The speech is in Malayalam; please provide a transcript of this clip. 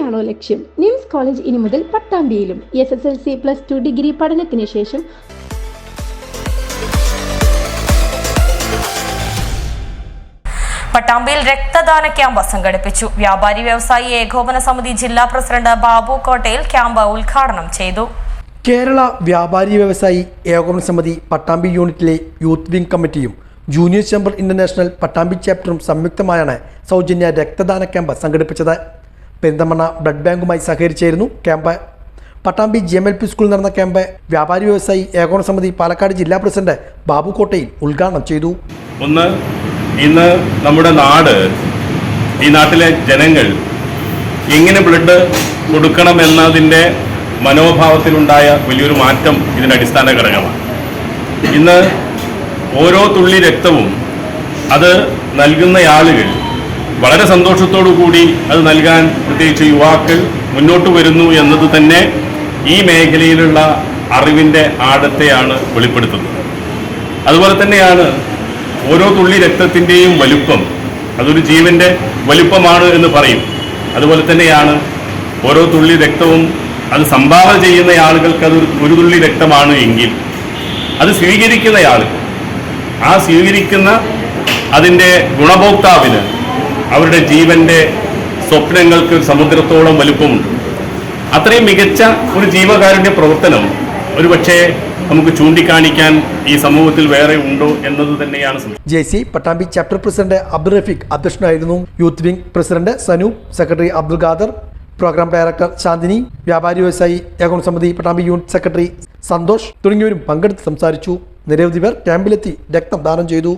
തന്നെയാണോ ലക്ഷ്യം? നിംസ് കോളേജ് ഇനി മുതൽ പട്ടാമ്പിയിലും S S L C plus two degree പഠനത്തിന് ശേഷം പട്ടാമ്പിയിൽ രക്തദാന ക്യാമ്പ് സംഘടിപ്പിച്ചു. വ്യാപാരി വ്യവസായി ഏകോപന സമിതി ജില്ലാ പ്രസിഡന്റ് ബാബു കോട്ടയിൽ ക്യാമ്പ് ഉദ്ഘാടനം ചെയ്തു. കേരള വ്യാപാരി വ്യവസായി ഏകോപന സമിതി പട്ടാമ്പി യൂണിറ്റിലെ യൂത്ത് വിംഗ് കമ്മിറ്റിയും ജൂനിയർ ചേംബർ ഇന്റർനാഷണൽ പട്ടാമ്പി ചാപ്റ്ററും സംയുക്തമായാണ് സൗജന്യ രക്തദാന ക്യാമ്പ് സംഘടിപ്പിച്ചത്. പെരിന്തമണ്ണ ബ്ലഡ് ബാങ്കുമായി സഹകരിച്ചായിരുന്നു camp. Pattambi G M L P സ്കൂളിൽ നടന്ന ക്യാമ്പ് വ്യാപാരി വ്യവസായി ഏകോണ സമിതി പാലക്കാട് ജില്ലാ പ്രസിഡന്റ് ബാബു കോട്ടയിൽ ഉദ്ഘാടനം ചെയ്തു. ഒന്ന് ഇന്ന് നമ്മുടെ നാട് ഈ നാട്ടിലെ ജനങ്ങൾ എങ്ങനെ ബ്ലഡ് കൊടുക്കണം എന്നതിന്റെ മനോഭാവത്തിലുണ്ടായ വലിയൊരു മാറ്റം ഇതിന്റെ അടിസ്ഥാന ഘടകമാണ്. ഇന്ന് ഓരോ തുള്ളി രക്തവും അത് നൽകുന്ന ആളുകൾ വളരെ സന്തോഷത്തോടു കൂടി അത് നൽകാൻ പ്രത്യേകിച്ച് യുവാക്കൾ മുന്നോട്ട് വരുന്നു എന്നത് തന്നെ ഈ മേഖലയിലുള്ള അറിവിന്റെ ആഴത്തെയാണ് വെളിപ്പെടുത്തുന്നത്. അതുപോലെ തന്നെയാണ് ഓരോ തുള്ളി രക്തത്തിന്റെയും വലുപ്പം അതൊരു ജീവന്റെ വലുപ്പമാണ് എന്ന് പറയും. അതുപോലെ തന്നെയാണ് ഓരോ തുള്ളി രക്തവും അത് സംഭാവന ചെയ്യുന്ന ആളുകൾക്ക് അത് ഒരു തുള്ളി രക്തമാണ് എങ്കിൽ അത് സ്വീകരിക്കുന്നയാൾ ആ സ്വീകരിക്കുന്ന അതിന്റെ ഗുണഭോക്താവിന് അവരുടെ ജീവന്റെ സ്വപ്നങ്ങൾക്ക് സമുദ്രത്തോളം വലുപ്പമുണ്ട് അത്രയും മികച്ച ഒരു ജീവകാരുണ്യ പ്രവർത്തനം ഒരുപക്ഷെ നമുക്ക് ചൂണ്ടിക്കാണിക്കാൻ ഈ സമൂഹത്തിൽ വേറെ ഉണ്ടോ എന്നത് തന്നെയാണ് J C Pattambi chapter president Abdul Rafeeq അധ്യക്ഷനായിരുന്നു. Youth wing president Sanu secretary Abdul Khader program director Shanthini വ്യാപാരി വ്യവസായി ഏകോണ സമിതി പട്ടാമ്പി യൂണിറ്റ് സെക്രട്ടറി സന്തോഷ് തുടങ്ങിയവരും പങ്കെടുത്ത് സംസാരിച്ചു. നിരവധി പേർ ക്യാമ്പിലെത്തി രക്തം ദാനം ചെയ്തു.